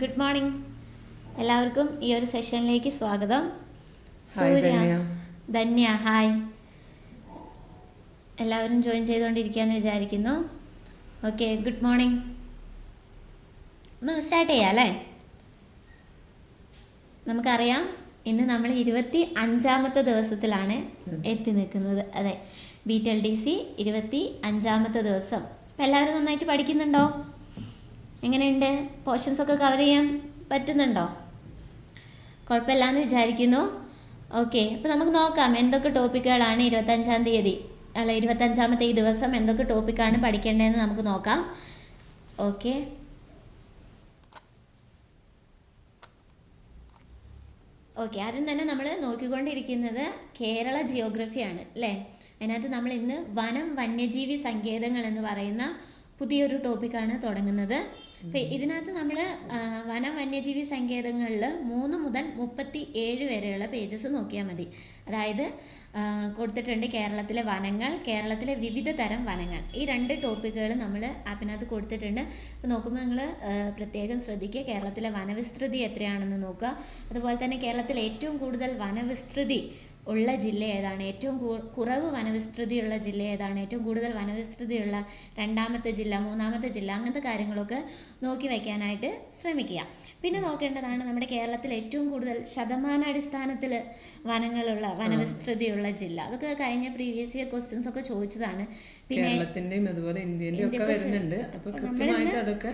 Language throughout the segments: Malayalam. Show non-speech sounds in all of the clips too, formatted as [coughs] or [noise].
ഗുഡ് മോർണിംഗ് എല്ലാവർക്കും ഈ ഒരു സെഷനിലേക്ക് സ്വാഗതം. സൂര്യ ധന്യ. ഹായ് എല്ലാവരും ജോയിൻ ചെയ്തുകൊണ്ടിരിക്കുകയെന്ന് വിചാരിക്കുന്നു. ഓക്കെ ഗുഡ് മോർണിംഗ് നമുക്ക് സ്റ്റാർട്ട് ചെയ്യാം അല്ലേ? നമുക്കറിയാം ഇന്ന് നമ്മൾ ഇരുപത്തി അഞ്ചാമത്തെ ദിവസത്തിലാണ് എത്തി നിൽക്കുന്നത്. അതെ ബീറ്റൽ ഡി സി ഇരുപത്തി അഞ്ചാമത്തെ ദിവസം. എല്ലാവരും നന്നായിട്ട് പഠിക്കുന്നുണ്ടോ? എങ്ങനെയുണ്ട്? പോർഷൻസ് ഒക്കെ കവർ ചെയ്യാൻ പറ്റുന്നുണ്ടോ? കുഴപ്പമില്ലാന്ന് വിചാരിക്കുന്നു. ഓക്കെ അപ്പോൾ നമുക്ക് നോക്കാം എന്തൊക്കെ ടോപ്പിക്കുകളാണ് ഇരുപത്തഞ്ചാം തീയതി അല്ല ഇരുപത്തഞ്ചാമത്തെ ഈ ദിവസം എന്തൊക്കെ ടോപ്പിക്കാണ് പഠിക്കേണ്ടതെന്ന് നമുക്ക് നോക്കാം. ഓക്കെ ഓക്കെ ആദ്യം തന്നെ നമ്മൾ നോക്കിക്കൊണ്ടിരിക്കുന്നത് കേരള ജിയോഗ്രഫിയാണ് അല്ലേ? അതിനകത്ത് നമ്മൾ ഇന്ന് വനം വന്യജീവി സങ്കേതങ്ങൾ എന്ന് പറയുന്ന പുതിയൊരു ടോപ്പിക്കാണ് തുടങ്ങുന്നത്. ഇതിനകത്ത് നമ്മൾ വനം വന്യജീവി സങ്കേതങ്ങളിൽ മൂന്ന് മുതൽ മുപ്പത്തി ഏഴ് വരെയുള്ള പേജസ് നോക്കിയാൽ മതി. അതായത് കൊടുത്തിട്ടുണ്ട് കേരളത്തിലെ വനങ്ങൾ കേരളത്തിലെ വിവിധ തരം വനങ്ങൾ. ഈ രണ്ട് ടോപ്പിക്കുകൾ നമ്മൾ ആപ്പിനകത്ത് കൊടുത്തിട്ടുണ്ട്. അപ്പോൾ നോക്കുമ്പോൾ നിങ്ങൾ പ്രത്യേകം ശ്രദ്ധിക്കുക. കേരളത്തിലെ വനവിസ്തൃതി എത്രയാണെന്ന് നോക്കുക. അതുപോലെ തന്നെ കേരളത്തിലെ ഏറ്റവും കൂടുതൽ വനവിസ്തൃതി ഉള്ള ജില്ല ഏതാണ്? ഏറ്റവും കുറവ് വനവിസ്തൃതിയുള്ള ജില്ല ഏതാണ്? ഏറ്റവും കൂടുതൽ വനവിസ്തൃതിയുള്ള രണ്ടാമത്തെ ജില്ല മൂന്നാമത്തെ ജില്ല അങ്ങനത്തെ കാര്യങ്ങളൊക്കെ നോക്കി വയ്ക്കാനായിട്ട് ശ്രമിക്കുക. പിന്നെ നോക്കേണ്ടതാണ് നമ്മുടെ കേരളത്തിൽ ഏറ്റവും കൂടുതൽ ശതമാനാടിസ്ഥാനത്തിൽ വനങ്ങളുള്ള വനവിസ്തൃതിയുള്ള ജില്ല. അതൊക്കെ കഴിഞ്ഞ പ്രീവിയസ് ഇയർ ക്വസ്റ്റ്യൻസ് ഒക്കെ ചോദിച്ചതാണ്. പിന്നെ കേരളത്തിന്റെയും അതുപോലെ ഇന്ത്യയിലും ഒക്കെ വരുന്നുണ്ട്. അപ്പൊ കൃത്യമായിട്ട് അതൊക്കെ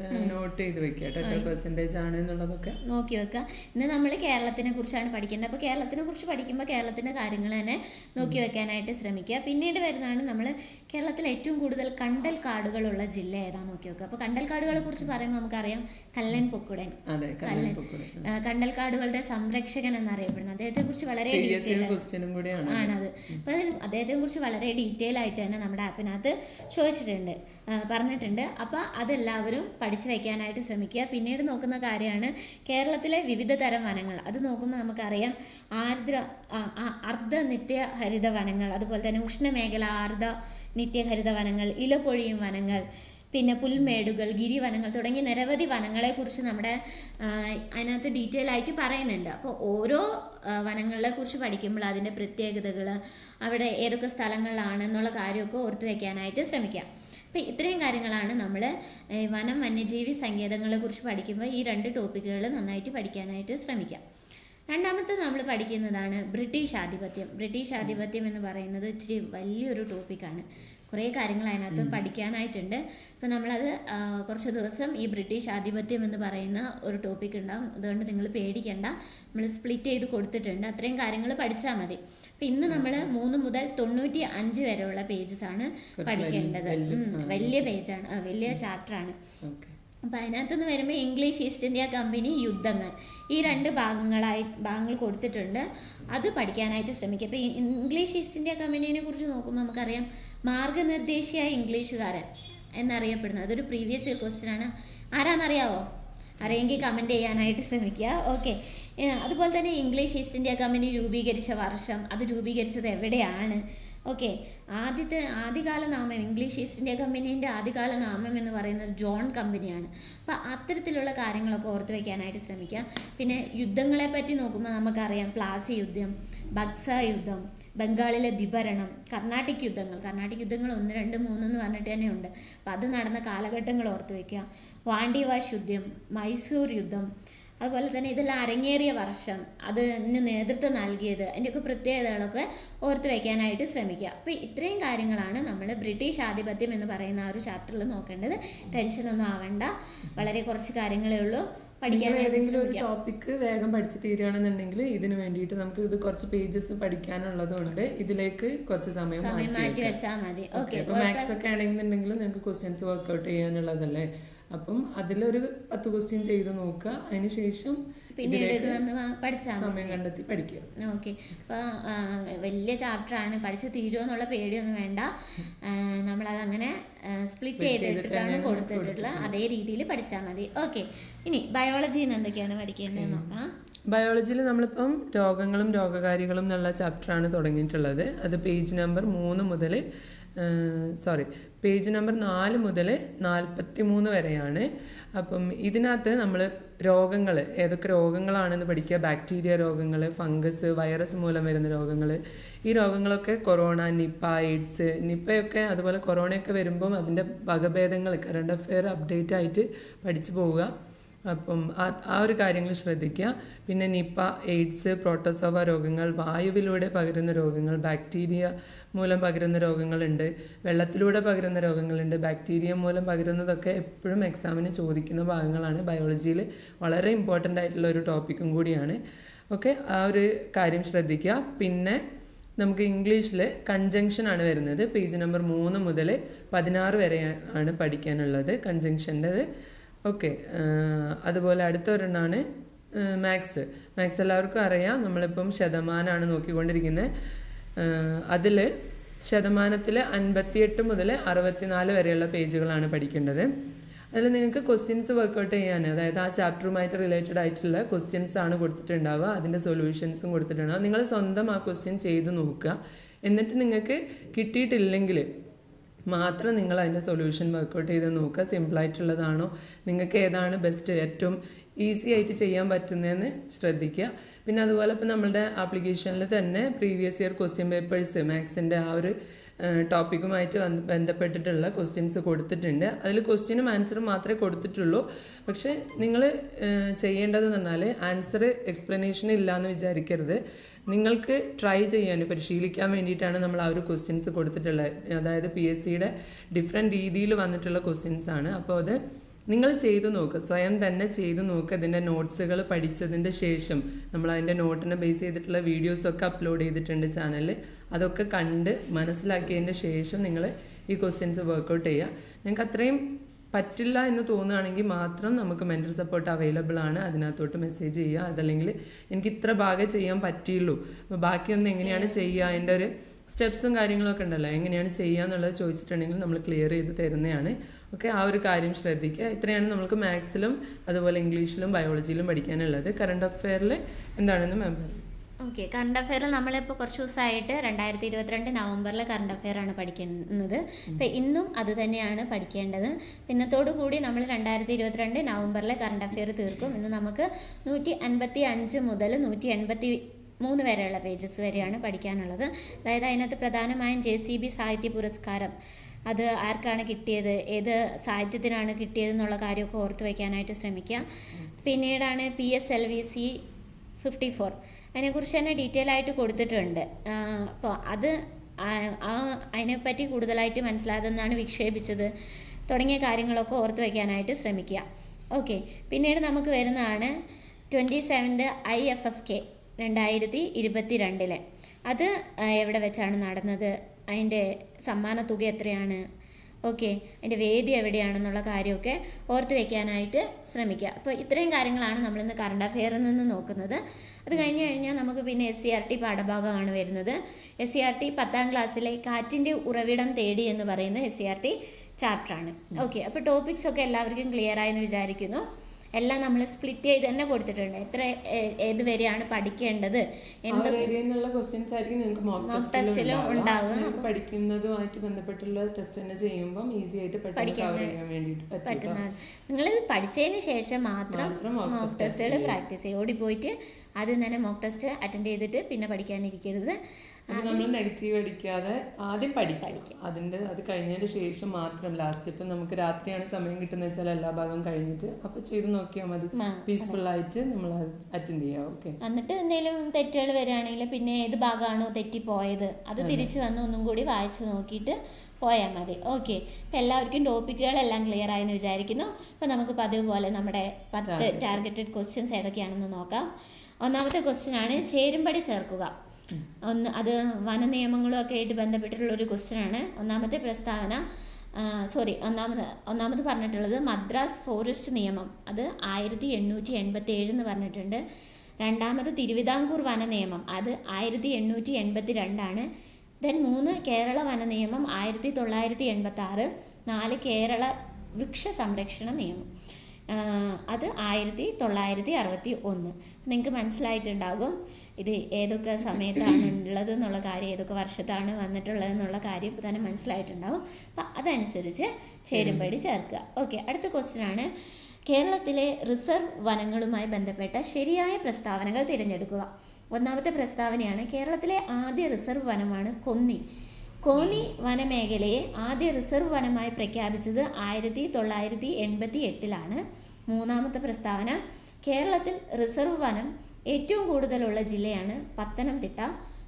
നോട്ട് ചെയ്ത് വെക്കുക കേട്ടോ എത്ര പെർസെന്റേജ് ആണ് എന്നുള്ളതൊക്കെ. നോക്കി വെക്കുക. ഇന്ന് നമ്മൾ കേരളത്തിനെ കുറിച്ചാണ് പഠിക്കേണ്ടത്. അപ്പോൾ കേരളത്തിനെ കുറിച്ച് പഠിക്കുമ്പോൾ കേരളത്തിന്റെ കാര്യങ്ങൾ തന്നെ നോക്കി വെക്കാനായിട്ട് ശ്രമിക്കുക. പിന്നീട് വരുന്നതാണ് നമ്മൾ കേരളത്തിൽ ഏറ്റവും കൂടുതൽ കണ്ടൽ കാടുകളുള്ള ജില്ല ഏതാന്ന് നോക്കി വെക്കുക. അപ്പോൾ കണ്ടൽ കാടുകളെ കുറിച്ച് പറയുമ്പോൾ നമുക്കറിയാം കല്ലൻ പൊക്കുടൻ. ആ, കണ്ടൽ കാടുകളുടെ സംരക്ഷകൻ എന്നറിയപ്പെടുന്നത്. അദ്ദേഹത്തെ കുറിച്ച് വളരെ ആണത്. അപ്പോൾ അദ്ദേഹത്തെ കുറിച്ച് വളരെ ഡീറ്റെയിൽ ആയിട്ട് തന്നെ നമ്മുടെ ആപ്പിനകത്ത് ചോദിച്ചിട്ടുണ്ട്. പറഞ്ഞിട്ടുണ്ട്. അപ്പോൾ അതെല്ലാവരും പഠിച്ചു വയ്ക്കാനായിട്ട് ശ്രമിക്കുക. പിന്നീട് നോക്കുന്ന കാര്യമാണ് കേരളത്തിലെ വിവിധ തരം വനങ്ങൾ. അത് നോക്കുമ്പോൾ നമുക്കറിയാം ആർദ്ര അർദ്ധ നിത്യ ഹരിത വനങ്ങൾ അതുപോലെ തന്നെ ഉഷ്ണമേഖല ആർദ്ര നിത്യഹരിത വനങ്ങൾ ഇലപൊഴിയും വനങ്ങൾ പിന്നെ പുൽമേടുകൾ ഗിരിവനങ്ങൾ തുടങ്ങിയ നിരവധി വനങ്ങളെക്കുറിച്ച് നമ്മുടെ അതിനകത്ത് ഡീറ്റെയിൽ ആയിട്ട് പറയുന്നുണ്ട്. അപ്പോൾ ഓരോ വനങ്ങളെ കുറിച്ച് പഠിക്കുമ്പോൾ അതിന്റെ പ്രത്യേകതകൾ അവിടെ ഏതൊക്കെ സ്ഥലങ്ങളിലാണ് എന്നുള്ള കാര്യമൊക്കെ ഓർത്തു വയ്ക്കാനായിട്ട് ശ്രമിക്കാം. അപ്പോൾ ഇത്രയും കാര്യങ്ങളാണ് നമ്മൾ വനം വന്യജീവി സങ്കേതങ്ങളെ കുറിച്ച് പഠിക്കുമ്പോൾ ഈ രണ്ട് ടോപ്പിക്കുകൾ നന്നായിട്ട് പഠിക്കാനായിട്ട് ശ്രമിക്കാം. രണ്ടാമത്തെ നമ്മൾ പഠിക്കുന്നതാണ് ബ്രിട്ടീഷ് ആധിപത്യം ബ്രിട്ടീഷ് ആധിപത്യം എന്ന് പറയുന്നത് ഇച്ചിരി വലിയൊരു ടോപ്പിക്കാണ്. കുറേ കാര്യങ്ങൾ അതിനകത്ത് പഠിക്കാനായിട്ടുണ്ട്. അപ്പോൾ നമ്മളത് കുറച്ച് ദിവസം ഈ ബ്രിട്ടീഷ് ആധിപത്യം എന്ന് പറയുന്ന ഒരു ടോപ്പിക് ഉണ്ടാവും. അതുകൊണ്ട് നിങ്ങൾ പേടിക്കേണ്ട. നമ്മൾ സ്പ്ലിറ്റ് ചെയ്ത് കൊടുത്തിട്ടുണ്ട്. അത്രയും കാര്യങ്ങൾ പഠിച്ചാൽ മതി. അപ്പം ഇന്ന് നമ്മൾ മൂന്ന് മുതൽ തൊണ്ണൂറ്റി അഞ്ച് വരെയുള്ള പേജസ് ആണ് പഠിക്കേണ്ടത്. വലിയ പേജാണ് വലിയ ചാപ്റ്ററാണ് ഓക്കെ. അപ്പോൾ അതിനകത്ത് നിന്ന് വരുമ്പോൾ ഇംഗ്ലീഷ് ഈസ്റ്റ് ഇന്ത്യ കമ്പനി യുദ്ധങ്ങൾ. ഈ രണ്ട് ഭാഗങ്ങളായി ഭാഗങ്ങൾ കൊടുത്തിട്ടുണ്ട്. അത് പഠിക്കാനായിട്ട് ശ്രമിക്കുക. അപ്പോൾ ഇംഗ്ലീഷ് ഈസ്റ്റ് ഇന്ത്യ കമ്പനീനെ കുറിച്ച് നോക്കുമ്പോൾ നമുക്കറിയാം മാർഗനിർദ്ദേശിയായ ഇംഗ്ലീഷുകാരൻ എന്നറിയപ്പെടുന്നത്. അതൊരു പ്രീവിയസ് ഇയർ ക്വസ്റ്റ്യൻ ആണ്. ആരാന്നറിയാവോ? അറിയെങ്കിൽ കമന്റ് ചെയ്യാനായിട്ട് ശ്രമിക്കുക. ഓക്കെ അതുപോലെ തന്നെ ഇംഗ്ലീഷ് ഈസ്റ്റ് ഇന്ത്യ കമ്പനി രൂപീകരിച്ച വർഷം അത് രൂപീകരിച്ചത് എവിടെയാണ്? ഓക്കെ ആദ്യത്തെ ആദ്യകാല നാമം ഇംഗ്ലീഷ് ഈസ്റ്റ് ഇന്ത്യ കമ്പനീന്റെ ആദ്യകാല നാമം എന്ന് പറയുന്നത് ജോൺ കമ്പനിയാണ് അപ്പോൾ അത്തരത്തിലുള്ള കാര്യങ്ങളൊക്കെ ഓർത്ത് വയ്ക്കാനായിട്ട് ശ്രമിക്കുക. പിന്നെ യുദ്ധങ്ങളെ പറ്റി നോക്കുമ്പോൾ നമുക്കറിയാം. പ്ലാസി യുദ്ധം ബക്സ യുദ്ധം ബംഗാളിലെ ദ്വിഭരണം കർണാട്ടിക് യുദ്ധങ്ങൾ കർണാട്ടിക് യുദ്ധങ്ങൾ ഒന്ന് രണ്ട് മൂന്ന് എന്ന് പറഞ്ഞിട്ട് തന്നെ ഉണ്ട്. അപ്പം അത് നടന്ന കാലഘട്ടങ്ങൾ ഓർത്ത് വയ്ക്കുക വാണ്ടിവാഷ് യുദ്ധം മൈസൂർ യുദ്ധം അതുപോലെ തന്നെ ഇതെല്ലാം അരങ്ങേറിയ വർഷം അതിന് നേതൃത്വം നൽകിയത് അതിന്റെയൊക്കെ പ്രത്യേകതകളൊക്കെ ഓർത്ത് വയ്ക്കാനായിട്ട് ശ്രമിക്കുക. അപ്പോൾ ഇത്രയും കാര്യങ്ങളാണ് നമ്മൾ ബ്രിട്ടീഷ് ആധിപത്യം എന്ന് പറയുന്ന ആ ഒരു ചാപ്റ്ററിൽ നോക്കേണ്ടത്. ടെൻഷനൊന്നും ആവണ്ട. വളരെ കുറച്ച് കാര്യങ്ങളേ ഉള്ളൂ. പഠിക്കാൻ ഏതെങ്കിലും ഒരു ടോപ്പിക്ക് വേഗം പഠിച്ച് തീരുകയാണെന്നുണ്ടെങ്കിൽ ഇതിന് വേണ്ടിയിട്ട് നമുക്ക് ഇത് കുറച്ച് പേജസ് പഠിക്കാനുള്ളതുകൊണ്ട് ഇതിലേക്ക് കുറച്ച് സമയം മാറ്റി വെച്ചാൽ മതി. ഓക്കെ ഓക്കെ മാത്സ് ഒക്കെ ആണെന്നുണ്ടെങ്കിൽ നിങ്ങൾക്ക് ക്വസ്റ്റ്യൻസ് വർക്ക്ഔട്ട് ചെയ്യാനുള്ളതല്ലേ? അപ്പം അതിലൊരു പത്ത് ക്വസ്റ്റ്യൻ ചെയ്ത് നോക്കുക. അതിനുശേഷം പിന്നീട് ഇത് ഇതിലേക്ക് വന്ന് പഠിച്ചാൽ സമയം കണ്ടെത്തി പഠിക്കുക. ഓക്കെ. അപ്പോൾ വലിയ ചാപ്റ്ററാണ് പഠിച്ചു തീരുമോ എന്നുള്ള പേടിയൊന്നും വേണ്ട. നമ്മൾ നമ്മളത് അങ്ങനെ സ്പ്ലിറ്റ് ചെയ്തിട്ടാണ് കൊടുത്തിട്ടുള്ള അതേ രീതിയിൽ പഠിച്ചാൽ മതി. ഓക്കെ. ഇനി ബയോളജിയിൽ നിന്ന് എന്തൊക്കെയാണ് പഠിക്കേണ്ടത് നോക്കാം. ബയോളജിയിൽ നമ്മളിപ്പം രോഗങ്ങളും രോഗകാരികളും എന്നുള്ള ചാപ്റ്ററാണ് തുടങ്ങിയിട്ടുള്ളത്. അത് പേജ് നമ്പർ മൂന്ന് മുതൽ സോറി പേജ് നമ്പർ നാല് മുതൽ നാൽപ്പത്തി മൂന്ന് വരെയാണ്. അപ്പം ഇതിനകത്ത് നമ്മൾ രോഗങ്ങൾ ഏതൊക്കെ രോഗങ്ങളാണെന്ന് പഠിക്കുക. ബാക്ടീരിയ രോഗങ്ങൾ ഫംഗസ് വൈറസ് മൂലം വരുന്ന രോഗങ്ങൾ ഈ രോഗങ്ങളൊക്കെ കൊറോണ നിപ്പ എയ്ഡ്സ് നിപ്പയൊക്കെ അതുപോലെ കൊറോണയൊക്കെ വരുമ്പം അതിന്റെ വകഭേദങ്ങൾ കറണ്ട് അഫെയർ അപ്ഡേറ്റ് ആയിട്ട് പഠിച്ചു പോവുക. അപ്പം ആ ഒരു കാര്യങ്ങൾ ശ്രദ്ധിക്കുക. പിന്നെ നിപ്പ എയ്ഡ്സ് പ്രോട്ടോസോവ രോഗങ്ങൾ വായുവിലൂടെ പകരുന്ന രോഗങ്ങൾ ബാക്ടീരിയ മൂലം പകരുന്ന രോഗങ്ങളുണ്ട് വെള്ളത്തിലൂടെ പകരുന്ന രോഗങ്ങളുണ്ട് ബാക്ടീരിയ മൂലം പകരുന്നതൊക്കെ എപ്പോഴും എക്സാമിന് ചോദിക്കുന്ന ഭാഗങ്ങളാണ്. ബയോളജിയിൽ വളരെ ഇമ്പോർട്ടന്റ് ആയിട്ടുള്ള ഒരു ടോപ്പിക്കും കൂടിയാണ്. ഓക്കെ ആ ഒരു കാര്യം ശ്രദ്ധിക്കുക. പിന്നെ നമുക്ക് ഇംഗ്ലീഷിൽ കൺജങ്ഷൻ ആണ് വരുന്നത്. പേജ് നമ്പർ മൂന്ന് മുതൽ പതിനാറ് വരെ ആണ് പഠിക്കാനുള്ളത് കൺജങ്ഷന്റെത് ഓക്കെ അതുപോലെ അടുത്ത ഒരെണ്ണമാണ് മാത്സ്. മാത്സ് എല്ലാവർക്കും അറിയാം നമ്മളിപ്പം ശതമാനമാണ് നോക്കിക്കൊണ്ടിരിക്കുന്നത്. അതിൽ ശതമാനത്തിൽ അൻപത്തിയെട്ട് മുതൽ അറുപത്തിനാല് വരെയുള്ള പേജുകളാണ് പഠിക്കേണ്ടത്. അതിൽ നിങ്ങൾക്ക് ക്വസ്റ്റ്യൻസ് വർക്കൗട്ട് ചെയ്യാൻ അതായത് ആ ചാപ്റ്ററുമായിട്ട് റിലേറ്റഡ് ആയിട്ടുള്ള ക്വസ്റ്റ്യൻസ് ആണ് കൊടുത്തിട്ടുണ്ടാവുക അതിന്റെ സൊല്യൂഷൻസും കൊടുത്തിട്ടുണ്ടാവുക. നിങ്ങൾ സ്വന്തം ആ ക്വസ്റ്റ്യൻ ചെയ്ത് നോക്കുക. എന്നിട്ട് നിങ്ങൾക്ക് കിട്ടിയിട്ടില്ലെങ്കിൽ മാത്രം നിങ്ങൾ അതിന്റെ സൊല്യൂഷൻ വർക്കൗട്ട് ചെയ്ത് നോക്കുക. സിമ്പിളായിട്ടുള്ളതാണോ നിങ്ങൾക്ക് ഏതാണ് ബെസ്റ്റ് ഏറ്റവും ഈസി ആയിട്ട് ചെയ്യാൻ പറ്റുന്നതെന്ന് ശ്രദ്ധിക്കുക. പിന്നെ അതുപോലെ ഇപ്പം നമ്മളുടെ ആപ്ലിക്കേഷനിൽ തന്നെ പ്രീവിയസ് ഇയർ ക്വസ്റ്റ്യൻ പേപ്പേഴ്സ് മാത്സിന്റെ ആ ഒരു ടോപ്പിക്കുമായിട്ട് ബന്ധപ്പെട്ടിട്ടുള്ള ക്വസ്റ്റ്യൻസ് കൊടുത്തിട്ടുണ്ട്. അതിൽ ക്വസ്റ്റ്യനും ആൻസറും മാത്രമേ കൊടുത്തിട്ടുള്ളൂ. പക്ഷേ നിങ്ങൾ ചെയ്യേണ്ടതെന്ന് പറഞ്ഞാൽ ആൻസർ എക്സ്പ്ലനേഷൻ ഇല്ല എന്ന് വിചാരിക്കരുത്. നിങ്ങൾക്ക് ട്രൈ ചെയ്യാൻ പരിശീലിക്കാൻ വേണ്ടിയിട്ടാണ് നമ്മൾ ആ ഒരു ക്വസ്റ്റ്യൻസ് കൊടുത്തിട്ടുള്ളത്. അതായത് പി എസ് സിയുടെ ഡിഫറെന്റ് രീതിയിൽ വന്നിട്ടുള്ള ക്വസ്റ്റ്യൻസ് ആണ്. അപ്പോൾ അത് നിങ്ങൾ ചെയ്തു നോക്കുക സ്വയം തന്നെ ചെയ്തു നോക്കുക അതിന്റെ നോട്ട്സുകൾ പഠിച്ചതിന്റെ ശേഷം. നമ്മൾ അതിന്റെ നോട്ടിനെ ബേസ് ചെയ്തിട്ടുള്ള വീഡിയോസൊക്കെ അപ്ലോഡ് ചെയ്തിട്ടുണ്ട് ചാനലിൽ. അതൊക്കെ കണ്ട് മനസ്സിലാക്കിയതിന്റെ ശേഷം നിങ്ങൾ ഈ ക്വസ്റ്റ്യൻസ് വർക്കൗട്ട് ചെയ്യുക. നിങ്ങൾക്ക് അത്രയും പറ്റില്ല എന്ന് തോന്നുകയാണെങ്കിൽ മാത്രം നമുക്ക് മെന്റൽ സപ്പോർട്ട് അവൈലബിൾ ആണ്. അതിനകത്തോട്ട് മെസ്സേജ് ചെയ്യുക. അതല്ലെങ്കിൽ എനിക്ക് ഇത്ര ഭാഗം ചെയ്യാൻ പറ്റിയുള്ളൂ. അപ്പോൾ ബാക്കിയൊന്നും എങ്ങനെയാണ് ചെയ്യുക? അതിന്റെ ഒരു സ്റ്റെപ്സും കാര്യങ്ങളൊക്കെ ഉണ്ടല്ലോ. എങ്ങനെയാണ് ചെയ്യുക എന്നുള്ളത് ചോദിച്ചിട്ടുണ്ടെങ്കിൽ നമ്മൾ ക്ലിയർ ചെയ്ത് തരുന്നതാണ്. ഓക്കെ ആ ഒരു കാര്യം ശ്രദ്ധിക്കുക. ഇത്രയാണ് നമുക്ക് മാത്സിലും അതുപോലെ ഇംഗ്ലീഷിലും ബയോളജിയിലും പഠിക്കാനുള്ളത്. കറണ്ട് അഫെയറിൽ എന്താണെന്ന് മാം പറയും. ഓക്കെ കറണ്ട് അഫെയർ നമ്മളിപ്പോൾ കുറച്ച് ദിവസമായിട്ട് രണ്ടായിരത്തി ഇരുപത്തിരണ്ട് നവംബറിൽ കറണ്ട് അഫെയർ ആണ് പഠിക്കുന്നത്. അപ്പം ഇന്നും അത് തന്നെയാണ് പഠിക്കേണ്ടത്. ഇന്നത്തോടു കൂടി നമ്മൾ രണ്ടായിരത്തി ഇരുപത്തിരണ്ട് നവംബറിലെ കറണ്ട് അഫെയർ തീർക്കും. ഇന്ന് നമുക്ക് നൂറ്റി അൻപത്തി അഞ്ച് മുതൽ നൂറ്റി എൺപത്തി മൂന്ന് വരെയുള്ള പേജസ് വരെയാണ് പഠിക്കാനുള്ളത്. അതായത് അതിനകത്ത് പ്രധാനമായും ജെ സി ബി സാഹിത്യ പുരസ്കാരം അത് ആർക്കാണ് കിട്ടിയത് ഏത് സാഹിത്യത്തിനാണ് കിട്ടിയത് എന്നുള്ള കാര്യമൊക്കെ ഓർത്ത് വയ്ക്കാനായിട്ട് ശ്രമിക്കുക പിന്നീടാണ് P S L V C fifty four അതിനെക്കുറിച്ച് തന്നെ ഡീറ്റെയിൽ ആയിട്ട് കൊടുത്തിട്ടുണ്ട്. അപ്പോൾ അത് അതിനെപ്പറ്റി കൂടുതലായിട്ട് മനസ്സിലാതെന്നാണ് വിക്ഷേപിച്ചത്. തുടങ്ങിയ കാര്യങ്ങളൊക്കെ ഓർത്ത് വയ്ക്കാനായിട്ട് ശ്രമിക്കുക. ഓക്കെ പിന്നീട് നമുക്ക് വരുന്നതാണ് twenty seventh I F F K രണ്ടായിരത്തി ഇരുപത്തി രണ്ടിലെ അത് എവിടെ വെച്ചാണ് നടന്നത്? അതിന്റെ സമ്മാന തുക എത്രയാണ്? ഓക്കെ അതിന്റെ വേദി എവിടെയാണെന്നുള്ള കാര്യമൊക്കെ ഓർത്ത് വെക്കാനായിട്ട് ശ്രമിക്കുക. അപ്പോൾ ഇത്രയും കാര്യങ്ങളാണ് നമ്മളിന്ന് കറണ്ട് അഫെയറിൽ നിന്ന് നോക്കുന്നത്. അത് കഴിഞ്ഞ് കഴിഞ്ഞാൽ നമുക്ക് പിന്നെ എസ് സി ആർ ടി പാഠഭാഗമാണ് വരുന്നത്. എസ് സി ആർ ടി പത്താം ക്ലാസ്സിലെ കാറ്റിന്റെ ഉറവിടം തേടി എന്ന് പറയുന്ന എസ് സി ആർ ടി ചാപ്റ്ററാണ് ഓക്കെ അപ്പോൾ ടോപ്പിക്സ് ഒക്കെ എല്ലാവർക്കും ക്ലിയർ ആയെന്ന് വിചാരിക്കുന്നു. എല്ലാം നമ്മൾ സ്പ്ലിറ്റ് ചെയ്ത് തന്നെ കൊടുത്തിട്ടുണ്ട്. എത്ര ഏത് വരെയാണ് പഠിക്കേണ്ടത്? എന്ത് ക്വസ്റ്റ്യൻസ് ആയിരിക്കും നിങ്ങൾക്ക് മോക്ക് ടെസ്റ്റിലും ഉണ്ടാകും പഠിക്കുന്നതുമായിട്ട് ബന്ധപ്പെട്ടുള്ള ടെസ്റ്റ് തന്നെ ചെയ്യുമ്പോൾ ഈസി ആയിട്ട് പഠിക്കാൻ. പറ്റുന്നതാണ്. നിങ്ങളിത് പഠിച്ചതിന് ശേഷം മാത്രം മോക്ക് ടെസ്റ്റുകൾ പ്രാക്ടീസ് ചെയ്യും. ഓടി പോയിട്ട് ആദ്യം തന്നെ മോക്ക് ടെസ്റ്റ് അറ്റൻഡ് ചെയ്തിട്ട് പിന്നെ പഠിക്കാനിരിക്കരുത്. നമ്മൾ നെഗറ്റീവ് അടിക്കാതെ ആദ്യം പഠിക്കാം. അതിന്റെ അത് കഴിഞ്ഞതിന് ശേഷം മാത്രം ലാസ്റ്റ് ഇപ്പം നമുക്ക് രാത്രിയാണ് സമയം കിട്ടുന്നത് വെച്ചാൽ എല്ലാ ഭാഗം കഴിഞ്ഞിട്ട് അപ്പൊ ചെയ്ത് നോക്കിയാൽ മതി. പീസ്ഫുൾ ആയിട്ട് നമ്മൾ അറ്റൻഡ് ചെയ്യാം ഓക്കെ എന്നിട്ട് എന്തെങ്കിലും തെറ്റുകൾ വരികയാണെങ്കിൽ പിന്നെ ഏത് ഭാഗമാണോ തെറ്റിപ്പോയത് അത് തിരിച്ചു വന്ന് ഒന്നും കൂടി വായിച്ചു നോക്കിയിട്ട് പോയാൽ മതി. ഓക്കെ അപ്പം എല്ലാവർക്കും ടോപ്പിക്കുകളെല്ലാം ക്ലിയർ ആയെന്ന് വിചാരിക്കുന്നു. അപ്പം നമുക്ക് പതിവ് പോലെ നമ്മുടെ പത്ത് ടാർഗറ്റഡ് ക്വസ്റ്റ്യൻസ് ഏതൊക്കെയാണെന്ന് നോക്കാം. ഒന്നാമത്തെ ക്വസ്റ്റ്യൻ ആണ് ചേരുംപടി ചേർക്കുക. ഒന്ന് അത് വന നിയമങ്ങളും ഒക്കെ ആയിട്ട് ബന്ധപ്പെട്ടിട്ടുള്ള ഒരു ക്വസ്റ്റ്യൻ ആണ്. ഒന്നാമത്തെ പ്രസ്താവന സോറി ഒന്നാമത് ഒന്നാമത് പറഞ്ഞിട്ടുള്ളത് മദ്രാസ് ഫോറസ്റ്റ് നിയമം. അത് ആയിരത്തി എണ്ണൂറ്റി എൺപത്തി ഏഴ് എന്ന് പറഞ്ഞിട്ടുണ്ട്. രണ്ടാമത് തിരുവിതാംകൂർ വന നിയമം അത് ആയിരത്തി എണ്ണൂറ്റി എൺപത്തി രണ്ടാണ് ദെൻ മൂന്ന് കേരള വന നിയമം ആയിരത്തി തൊള്ളായിരത്തി എൺപത്തി ആറ് നാല് കേരള വൃക്ഷ സംരക്ഷണ നിയമം. അത് ആയിരത്തി തൊള്ളായിരത്തി അറുപത്തി ഒന്ന്. നിങ്ങൾക്ക് മനസ്സിലായിട്ടുണ്ടാകും ഇത് ഏതൊക്കെ സമയത്താണ് [coughs] ഉള്ളത് എന്നുള്ള കാര്യം ഏതൊക്കെ വർഷത്താണ് വന്നിട്ടുള്ളത് എന്നുള്ള കാര്യം ഇപ്പോൾ തന്നെ മനസ്സിലായിട്ടുണ്ടാകും അപ്പം അതനുസരിച്ച് ചേരുംപടി ചേർക്കുക. ഓക്കെ അടുത്ത ക്വസ്റ്റ്യൻ ആണ്. കേരളത്തിലെ റിസർവ് വനങ്ങളുമായി ബന്ധപ്പെട്ട ശരിയായ പ്രസ്താവനകൾ തിരഞ്ഞെടുക്കുക. ഒന്നാമത്തെ പ്രസ്താവനയാണ് കേരളത്തിലെ ആദ്യ റിസർവ് വനമാണ് കൊന്നി. കോന്നി വനമേഖലയെ ആദ്യ റിസർവ് വനമായി പ്രഖ്യാപിച്ചത് ആയിരത്തി തൊള്ളായിരത്തി എൺപത്തി എട്ടിലാണ്. മൂന്നാമത്തെ പ്രസ്താവന കേരളത്തിൽ റിസർവ് വനം ഏറ്റവും കൂടുതലുള്ള ജില്ലയാണ് പത്തനംതിട്ട.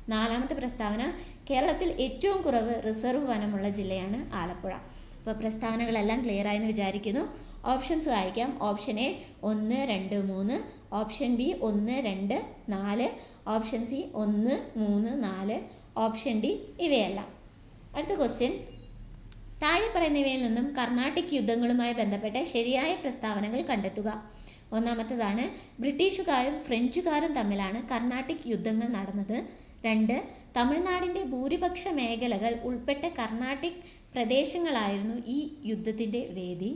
നാലാമത്തെ പ്രസ്താവന കേരളത്തിൽ ഏറ്റവും കുറവ് റിസർവ് വനമുള്ള ജില്ലയാണ് ആലപ്പുഴ. അപ്പോൾ പ്രസ്താവനകളെല്ലാം ക്ലിയർ ആയെന്ന് വിചാരിക്കുന്നു. ഓപ്ഷൻസ് വായിക്കാം. ഓപ്ഷൻ എ ഒന്ന് രണ്ട് മൂന്ന്. ഓപ്ഷൻ ബി ഒന്ന് രണ്ട് നാല്. ഓപ്ഷൻ സി ഒന്ന് മൂന്ന് നാല്. ഓപ്ഷൻ ഡി ഇവയെല്ലാം. അടുത്ത ക്വസ്റ്റ്യൻ താഴെ പറയുന്നവയിൽ നിന്നും കർണാട്ടിക് യുദ്ധങ്ങളുമായി ബന്ധപ്പെട്ട ശരിയായ പ്രസ്താവനകൾ കണ്ടെത്തുക. ഒന്നാമത്തേതാണ് ബ്രിട്ടീഷുകാരും ഫ്രഞ്ചുകാരും തമ്മിലാണ് കർണാട്ടിക് യുദ്ധങ്ങൾ നടന്നത്. രണ്ട് തമിഴ്നാടിന്റെ ഭൂരിപക്ഷ മേഖലകൾ ഉൾപ്പെട്ട കർണാട്ടിക് പ്രദേശങ്ങളായിരുന്നു ഈ യുദ്ധത്തിന്റെ വേദി.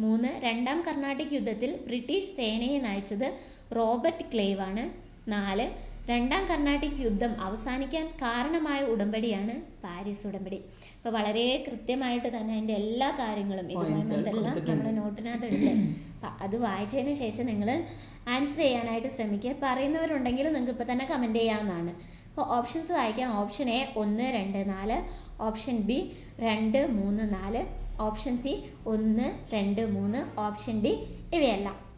മൂന്ന് രണ്ടാം കർണാട്ടിക് യുദ്ധത്തിൽ ബ്രിട്ടീഷ് സേനയെ നയിച്ചത് റോബർട്ട് ക്ലേവാണ്. നാല് രണ്ടാം കർണാട്ടിക് യുദ്ധം അവസാനിക്കാൻ കാരണമായ ഉടമ്പടിയാണ് പാരീസ് ഉടമ്പടി. അപ്പോൾ വളരെ കൃത്യമായിട്ട് തന്നെ അതിന്റെ എല്ലാ കാര്യങ്ങളും ഇതുമായി ബന്ധമെല്ലാം. നമ്മുടെ നോട്ടിനകത്തുണ്ട്. അപ്പം അത് വായിച്ചതിന് ശേഷം നിങ്ങൾ ആൻസർ ചെയ്യാനായിട്ട് ശ്രമിക്കുക. പറയുന്നവരുണ്ടെങ്കിൽ നിങ്ങൾക്ക് ഇപ്പോൾ തന്നെ കമന്റ് ചെയ്യാവുന്നതാണ്. അപ്പോൾ ഓപ്ഷൻസ് വായിക്കാം. ഓപ്ഷൻ എ ഒന്ന് രണ്ട് നാല്. ഓപ്ഷൻ ബി രണ്ട് മൂന്ന് നാല്. ഓപ്ഷൻ സി ഒന്ന് രണ്ട് മൂന്ന്. ഓപ്ഷൻ ഡി ഇവയെല്ലാം.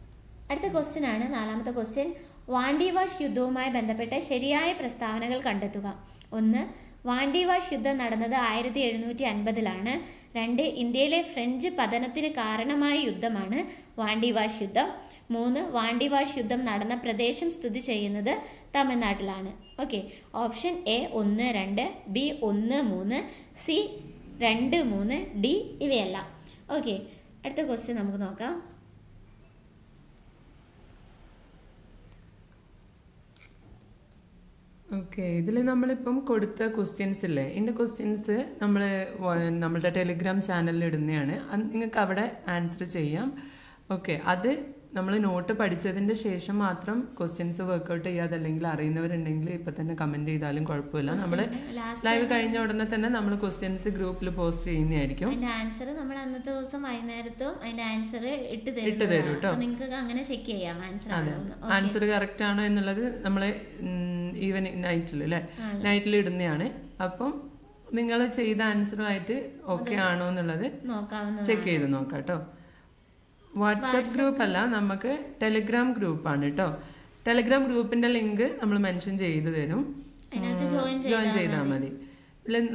അടുത്ത ക്വസ്റ്റ്യൻ ആണ്. നാലാമത്തെ ക്വസ്റ്റ്യൻ വാണ്ടിവാഷ് യുദ്ധവുമായി ബന്ധപ്പെട്ട ശരിയായ പ്രസ്താവനകൾ കണ്ടെത്തുക. ഒന്ന് വാണ്ടിവാഷ് യുദ്ധം നടന്നത് ആയിരത്തി എഴുന്നൂറ്റി അൻപതിലാണ് രണ്ട് ഇന്ത്യയിലെ ഫ്രഞ്ച് പതനത്തിന് കാരണമായ യുദ്ധമാണ് വാണ്ടിവാഷ് യുദ്ധം. മൂന്ന് വാണ്ടിവാഷ് യുദ്ധം നടന്ന പ്രദേശം സ്ഥിതി ചെയ്യുന്നത് തമിഴ്നാട്ടിലാണ്. ഓക്കെ ഓപ്ഷൻ എ ഒന്ന് രണ്ട് ബി ഒന്ന് മൂന്ന് സി രണ്ട് മൂന്ന് ഡി ഇവയെല്ലാം. ഓക്കെ അടുത്ത ക്വസ്റ്റ്യൻ നമുക്ക് നോക്കാം. ഓക്കെ ഇതിൽ നമ്മളിപ്പം കൊടുത്ത ക്വസ്റ്റ്യൻസ് ഇല്ലേ? ഇതിന്റെ ക്വസ്റ്റ്യൻസ് നമ്മൾ നമ്മളുടെ ടെലിഗ്രാം ചാനലിൽ ഇടുന്നതാണ് നിങ്ങൾക്ക് അവിടെ ആൻസർ ചെയ്യാം. ഓക്കെ അത് നമ്മൾ നോട്ട് പഠിച്ചതിന്റെ ശേഷം മാത്രം ക്വസ്റ്റ്യൻസ് വർക്കൗട്ട് ചെയ്യാതെ അല്ലെങ്കിൽ അറിയുന്നവരുണ്ടെങ്കിൽ ഇപ്പം തന്നെ കമന്റ് ചെയ്താലും കുഴപ്പമില്ല. നമ്മൾ ലൈവ് കഴിഞ്ഞ ഉടനെ തന്നെ നമ്മൾ ക്വസ്റ്റ്യൻസ് ഗ്രൂപ്പിൽ പോസ്റ്റ് ചെയ്യുന്നതായിരിക്കും. അതിന്റെ ആൻസർ നമ്മൾ അന്നത്തെ ദിവസം വൈകുന്നേരത്തും അതിന്റെ ആൻസർ ഇട്ട് തരും ഇട്ട് തരും കേട്ടോ. നിങ്ങൾക്ക് അങ്ങനെ ചെക്ക് ചെയ്യാം. ആൻസർ അതെ. ആൻസർ കറക്റ്റ് ആണോ എന്നുള്ളത് നമ്മൾ ഈവനിങ് നൈറ്റിൽ അല്ലേ നൈറ്റിൽ ഇടുന്നതാണ് അപ്പം നിങ്ങൾ ചെയ്ത ആൻസറുമായിട്ട് ഓക്കെ ആണോ എന്നുള്ളത് ചെക്ക് ചെയ്ത് നോക്കാം കേട്ടോ വാട്സപ്പ് ഗ്രൂപ്പ് അല്ല നമുക്ക് ടെലിഗ്രാം ഗ്രൂപ്പാണ് കേട്ടോ ടെലിഗ്രാം ഗ്രൂപ്പിന്റെ ലിങ്ക് നമ്മൾ മെൻഷൻ ചെയ്തു തരും. ജോയിൻ ചെയ്താൽ മതി.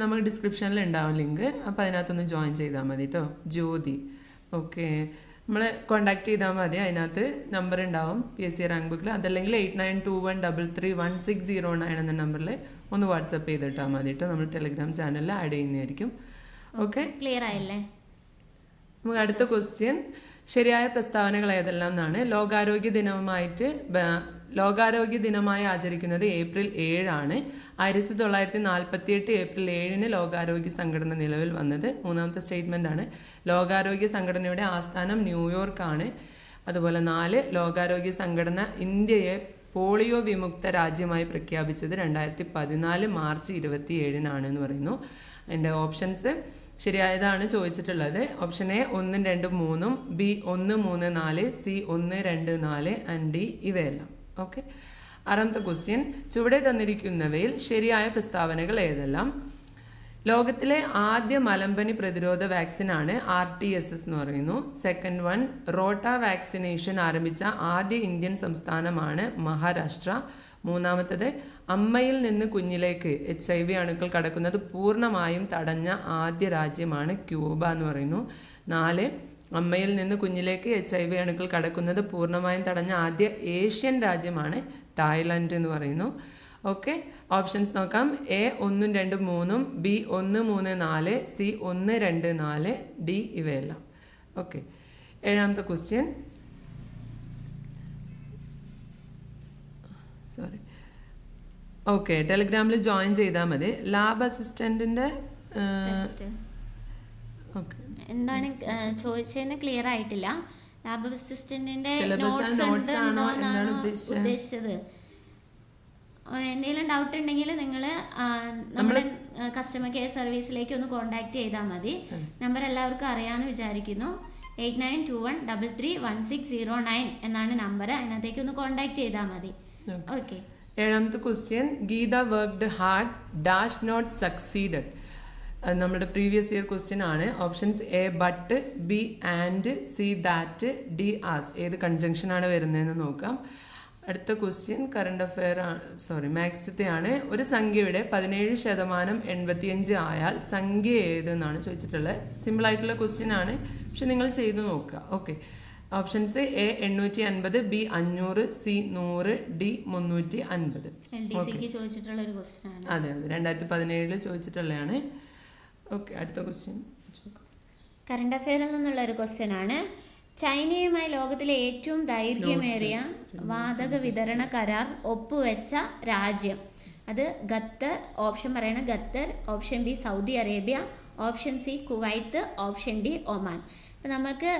നമുക്ക് ഡിസ്ക്രിപ്ഷനിൽ ഉണ്ടാവും ലിങ്ക് അപ്പോൾ അതിനകത്തൊന്ന് ജോയിൻ ചെയ്താൽ മതി കേട്ടോ ജ്യോതി. ഓക്കെ നമ്മൾ കോണ്ടാക്ട് ചെയ്താൽ മതി. അതിനകത്ത് നമ്പർ ഉണ്ടാവും. പി എസ് സി റാങ്ക് ബുക്കിൽ അതല്ലെങ്കിൽ eight nine two one double three one six zero nine എന്ന നമ്പറിൽ ഒന്ന് വാട്സപ്പ് ചെയ്തിട്ടാൽ മതി കേട്ടോ നമ്മൾ ടെലിഗ്രാം ചാനലിൽ ആഡ് ചെയ്യുന്നതായിരിക്കും. ഓക്കെ ക്ലിയർ ആയില്ലേ? നമുക്ക് അടുത്ത ക്വസ്റ്റ്യൻ ശരിയായ പ്രസ്താവനകൾ ഏതെല്ലാം എന്നാണ്. ലോകാരോഗ്യ ദിനവുമായിട്ട് ലോകാരോഗ്യ ദിനമായി ആചരിക്കുന്നത് ഏപ്രിൽ ഏഴാണ്. ആയിരത്തി തൊള്ളായിരത്തി നാൽപ്പത്തി എട്ട് ഏപ്രിൽ ഏഴിന് ലോകാരോഗ്യ സംഘടന നിലവിൽ വന്നത്. മൂന്നാമത്തെ സ്റ്റേറ്റ്മെന്റ് ആണ്. ലോകാരോഗ്യ സംഘടനയുടെ ആസ്ഥാനം ന്യൂയോർക്കാണ്. അതുപോലെ നാല് ലോകാരോഗ്യ സംഘടന ഇന്ത്യയെ പോളിയോ വിമുക്ത രാജ്യമായി പ്രഖ്യാപിച്ചത് രണ്ടായിരത്തി പതിനാല് മാർച്ച് ഇരുപത്തി ഏഴിനാണ് എന്ന് പറയുന്നു. അതിന്റെ ഓപ്ഷൻസ് ശരിയായതാണ് ചോദിച്ചിട്ടുള്ളത്. ഓപ്ഷൻ എ ഒന്നും രണ്ടും മൂന്നും ബി ഒന്ന് മൂന്ന് നാല് സി ഒന്ന് രണ്ട് നാല് ആൻഡ് ഡി ഇവയെല്ലാം. ഓക്കെ? ആറാമത്തെ ക്വസ്റ്റ്യൻ. ചുവടെ തന്നിരിക്കുന്നവയിൽ ശരിയായ പ്രസ്താവനകൾ ഏതെല്ലാം? ലോകത്തിലെ ആദ്യ മലമ്പനി പ്രതിരോധ വാക്സിനാണ് ആർ ടി എസ് എസ് എന്ന് പറയുന്നു. സെക്കൻഡ് വൺ റോട്ട വാക്സിനേഷൻ ആരംഭിച്ച ആദ്യ ഇന്ത്യൻ സംസ്ഥാനമാണ് മഹാരാഷ്ട്ര. മൂന്നാമത്തത് അമ്മയിൽ നിന്ന് കുഞ്ഞിലേക്ക് എച്ച് ഐ വി അണുക്കൾ കടക്കുന്നത് പൂർണമായും തടഞ്ഞ ആദ്യ രാജ്യമാണ് ക്യൂബ എന്ന് പറയുന്നു. നാല് അമ്മയിൽ നിന്ന് കുഞ്ഞിലേക്ക് എച്ച് ഐ വി അണുക്കൾ കടക്കുന്നത് പൂർണമായും തടഞ്ഞ ആദ്യ ഏഷ്യൻ രാജ്യമാണ് തായ്ലൻഡ് എന്ന് പറയുന്നു. ഓക്കെ ഓപ്ഷൻസ് നോക്കാം. എ ഒന്നും രണ്ടും മൂന്നും ബി ഒന്ന് മൂന്ന് നാല് സി ഒന്ന് രണ്ട് നാല് ഡി ഇവയെല്ലാം. ഓക്കെ ഏഴാമത്തെ ക്വസ്റ്റ്യൻ സോറി ഓക്കെ ടെലിഗ്രാമിൽ ജോയിൻ ചെയ്താൽ മതി. ലാബ് അസിസ്റ്റന്റിന്റെ എന്താണ് ചോദിച്ചതെന്ന് ക്ലിയർ ആയിട്ടില്ല. ലാബ് അസിസ്റ്റന്റിന്റെ നോട്ട്സ് ഉണ്ട്? എന്നാണോ? ഉദ്ദേശിച്ചത്? എന്തെങ്കിലും ഡൗട്ട് ഉണ്ടെങ്കിൽ നിങ്ങൾ നമ്മുടെ കസ്റ്റമർ കെയർ സർവീസിലേക്ക് ഒന്ന് കോൺടാക്ട് ചെയ്താൽ മതി. നമ്പർ എല്ലാവർക്കും അറിയാമെന്ന് വിചാരിക്കുന്നു. Eight nine two one double three one six zero nine എന്നാണ് നമ്പർ അതിനകത്തേക്ക് ഒന്ന് കോൺടാക്ട് ചെയ്താൽ മതി. ഓക്കെ ഏഴാമത്തെ question Geeta worked hard dash not succeeded നമ്മുടെ പ്രീവിയസ് ഇയർ ക്വസ്റ്റ്യൻ ആണ്. Options A but B and C that D as ഏത് കൺജങ്ഷൻ ആണ് വരുന്നതെന്ന് നോക്കാം. അടുത്ത ക്വസ്റ്റ്യൻ കറണ്ട് അഫെയർ സോറി മാക്സിത്തെ ആണ് ഒരു സംഖ്യയുടെ പതിനേഴ് ശതമാനം എൺപത്തിയഞ്ച് ആയാൽ സംഖ്യ ഏതെന്നാണ് ചോദിച്ചിട്ടുള്ളത്. സിമ്പിളായിട്ടുള്ള ക്വസ്റ്റ്യൻ ആണ്. പക്ഷെ നിങ്ങൾ ചെയ്തു നോക്കുക. ഓക്കെ ഓപ്ഷൻസ് എ എണ്ണൂറ്റി അൻപത് ബി അഞ്ഞൂറ് സി നൂറ് ഡി മുന്നൂറ്റി അൻപത് എൽ ചോദിച്ചിട്ടുള്ള ഒരു ക്വസ്റ്റ്യൻ ആണ്. അതെ അതെ. രണ്ടായിരത്തി പതിനേഴിൽ ചോദിച്ചിട്ടുള്ളതാണ്. ഓക്കെ അടുത്ത ക്വസ്റ്റ്യൻ കറണ്ട് അഫെയറിൽ നിന്നുള്ള ഒരു ക്വസ്റ്റ്യൻ ആണ്. ചൈനയുമായി ലോകത്തിലെ ഏറ്റവും ദൈർഘ്യമേറിയ വാതക വിതരണ കരാർ ഒപ്പുവെച്ച രാജ്യം. അത് ഖത്തർ ഓപ്ഷൻ പറയണ Qatar option B Saudi Arabia option C Kuwait option D Oman. അപ്പം നമുക്ക്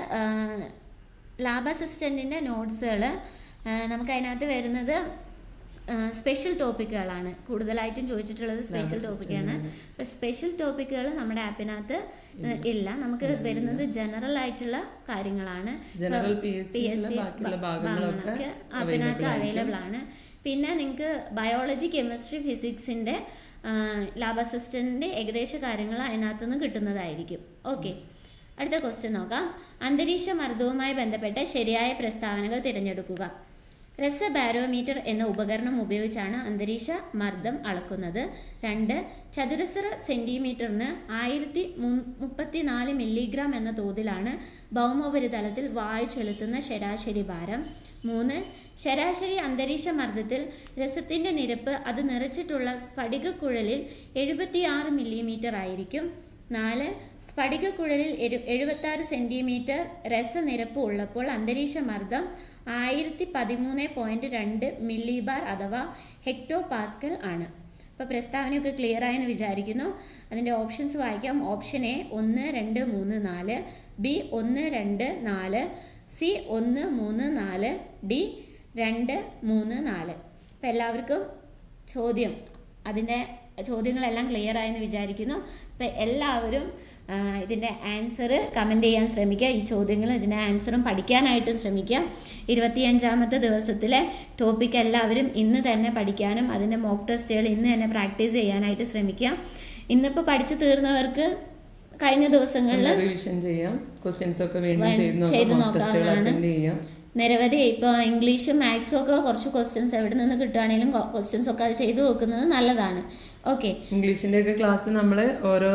ലാബ് അസിസ്റ്റന്റിന്റെ നോട്ട്സുകൾ നമുക്ക് അതിനകത്ത് വരുന്നത് സ്പെഷ്യൽ ടോപ്പിക്കുകളാണ് കൂടുതലായിട്ടും ചോദിച്ചിട്ടുള്ളത് സ്പെഷ്യൽ ടോപ്പിക്കാണ് സ്പെഷ്യൽ ടോപ്പിക്കുകൾ നമ്മുടെ ആപ്പിനകത്ത് ഇല്ല. നമുക്ക് വരുന്നത് ജനറൽ ആയിട്ടുള്ള കാര്യങ്ങളാണ്. പി എസ് സി ഭാഗങ്ങളൊക്കെ ഭാഗങ്ങളൊക്കെ ആപ്പിനകത്ത് അവൈലബിൾ ആണ് പിന്നെ നിങ്ങൾക്ക് ബയോളജി കെമിസ്ട്രി ഫിസിക്സിന്റെ ലാബ് അസിസ്റ്റന്റിന്റെ ഏകദേശ കാര്യങ്ങൾ അതിനകത്തുനിന്ന് കിട്ടുന്നതായിരിക്കും. ഓക്കെ അടുത്ത ക്വസ്റ്റ്യൻ നോക്കാം. അന്തരീക്ഷ മർദ്ദവുമായി ബന്ധപ്പെട്ട ശരിയായ പ്രസ്താവനകൾ തിരഞ്ഞെടുക്കുക. രസ ബാരോമീറ്റർ എന്ന ഉപകരണം ഉപയോഗിച്ചാണ് അന്തരീക്ഷ മർദ്ദം അളക്കുന്നത്. രണ്ട് ചതുരശ്ര സെന്റിമീറ്ററിന് ആയിരത്തി മുപ്പത്തിനാല് മില്ലിഗ്രാം എന്ന തോതിലാണ് ഭൗമോപരിതലത്തിൽ വായു ചെലുത്തുന്ന ശരാശരി ഭാരം. മൂന്ന് ശരാശരി അന്തരീക്ഷ മർദ്ദത്തിൽ രസത്തിന്റെ നിരപ്പ് അത് നിറച്ചിട്ടുള്ള സ്ഫടികക്കുഴലിൽ എഴുപത്തിയാറ് മില്ലിമീറ്റർ ആയിരിക്കും. നാല് സ്ഫടികക്കുഴലിൽ എഴു എഴുപത്താറ് സെന്റിമീറ്റർ രസനിരപ്പ് ഉള്ളപ്പോൾ അന്തരീക്ഷ മർദ്ദം ആയിരത്തി പതിമൂന്ന് പോയിന്റ് രണ്ട് മില്ലി ബാർ അഥവാ ഹെക്ടോ പാസ്കൽ ആണ്. അപ്പോൾ പ്രസ്താവനയൊക്കെ ക്ലിയർ ആയെന്ന് വിചാരിക്കുന്നു. അതിന്റെ ഓപ്ഷൻസ് വായിക്കാം. ഓപ്ഷൻ എ ഒന്ന് രണ്ട് മൂന്ന് നാല് ബി ഒന്ന് രണ്ട് നാല് സി ഒന്ന് മൂന്ന് നാല് ഡി രണ്ട് മൂന്ന് നാല്. അപ്പം എല്ലാവർക്കും ചോദ്യം. അതിന്റെ ചോദ്യങ്ങളെല്ലാം ക്ലിയർ ആയെന്ന് വിചാരിക്കുന്നു. അപ്പം എല്ലാവരും ഇതിന്റെ ആൻസർ കമന്റ് ചെയ്യാൻ ശ്രമിക്കുക. ഈ ചോദ്യങ്ങൾ ഇതിന്റെ ആൻസറും പഠിക്കാനായിട്ടും ശ്രമിക്കുക. ഇരുപത്തിയഞ്ചാമത്തെ ദിവസത്തിലെ ടോപ്പിക് എല്ലാവരും ഇന്ന് തന്നെ പഠിക്കാനും അതിന്റെ മോക്ക് ടെസ്റ്റുകൾ ഇന്ന് തന്നെ പ്രാക്ടീസ് ചെയ്യാനായിട്ട് ശ്രമിക്കുക. ഇന്നിപ്പോൾ പഠിച്ചു തീർന്നവർക്ക് കഴിഞ്ഞ ദിവസങ്ങളിൽ റിവിഷൻ ചെയ്യാം. ക്വസ്റ്റ്യൻസ് ഒക്കെ വീണ്ടും ചെയ്ത് നോക്കാം. നിരവധി ഇപ്പോൾ ഇംഗ്ലീഷും മാത്സും ഒക്കെ കുറച്ച് ക്വസ്റ്റ്യൻസ് എവിടെ നിന്ന് കിട്ടുകയാണെങ്കിലും ക്വസ്റ്റ്യൻസ് ഒക്കെ അത് ചെയ്തു നോക്കുന്നത് നല്ലതാണ്. ഓക്കെ ഇംഗ്ലീഷിന്റെ ഒക്കെ ക്ലാസ് നമ്മൾ ഓരോ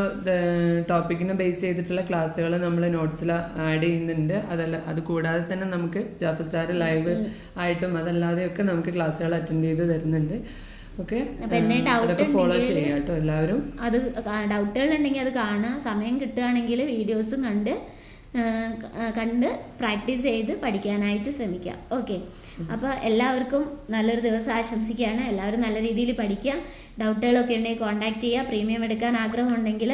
ടോപ്പിക്കിനെ ബേസ് ചെയ്തിട്ടുള്ള ക്ലാസ്സുകൾ നമ്മൾ നോട്ട്സിൽ ആഡ് ചെയ്യുന്നുണ്ട്. അതല്ല അത് കൂടാതെ തന്നെ നമുക്ക് ജാഫർ സാർ ലൈവ് ആയിട്ടും അതല്ലാതെയൊക്കെ നമുക്ക് ക്ലാസ്സുകൾ അറ്റൻഡ് ചെയ്ത് തരുന്നുണ്ട്. ഓക്കെ അതൊക്കെ ഫോളോ ഉണ്ടെങ്കിൽ ചെയ്യാം കേട്ടോ എല്ലാവരും. അത് ഡൗട്ടുകൾ ഉണ്ടെങ്കിൽ അത് കാണുക. സമയം കിട്ടുകയാണെങ്കിൽ വീഡിയോസും കണ്ട് കണ്ട് പ്രാക്ടീസ് ചെയ്ത് പഠിക്കാനായിട്ട് ശ്രമിക്കുക ഓക്കെ. അപ്പോൾ എല്ലാവർക്കും നല്ലൊരു ദിവസം ആശംസിക്കുകയാണ്. എല്ലാവരും നല്ല രീതിയിൽ പഠിക്കുക ഡൗട്ടുകളൊക്കെ ഉണ്ടെങ്കിൽ കോൺടാക്ട് ചെയ്യുക. പ്രീമിയം എടുക്കാൻ ആഗ്രഹമുണ്ടെങ്കിൽ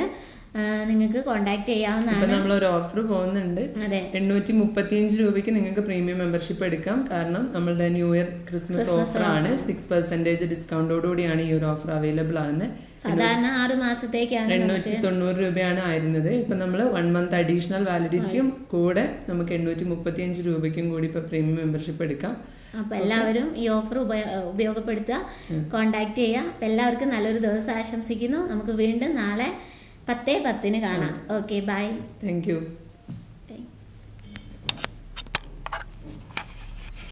നിങ്ങൾക്ക് കോൺടാക്ട് ചെയ്യാവുന്നതാണ്. നമ്മൾ ഒരു ഓഫർ പോകുന്നുണ്ട്. അതെ. എണ്ണൂറ്റി മുപ്പത്തിയഞ്ച് രൂപയ്ക്ക് നിങ്ങൾക്ക് പ്രീമിയം മെമ്പർഷിപ്പ് എടുക്കാം. കാരണം നമ്മളുടെ ന്യൂ ഇയർ ക്രിസ്മസ് ഓഫർ ആണ്. സിക്സ് പെർസെന്റേജ് ഡിസ്കൗണ്ടോടുകൂടിയാണ് ഈ ഒരു ഓഫർ അവൈലബിൾ ആണ് സാധാരണ ആറ് മാസത്തേക്കാണ് എണ്ണൂറ്റി തൊണ്ണൂറ് രൂപയാണ് ആയിരുന്നത്. ഇപ്പൊ നമ്മൾ വൺ മന്ത് അഡീഷണൽ വാലിഡിറ്റിയും കൂടെ നമുക്ക് എണ്ണൂറ്റി മുപ്പത്തിയഞ്ച് രൂപയ്ക്കും കൂടി ഇപ്പൊ പ്രീമിയം മെമ്പർഷിപ്പ് എടുക്കാം. അപ്പൊ എല്ലാവരും ഈ ഓഫർ ഉപയോഗപ്പെടുത്തുക. കോണ്ടാക്ട് ചെയ്യുക. എല്ലാവർക്കും നല്ലൊരു ദിവസം ആശംസിക്കുന്നു. നമുക്ക് വീണ്ടും നാളെ പത്തേ പത്തിന് കാണാം. Okay bye thank you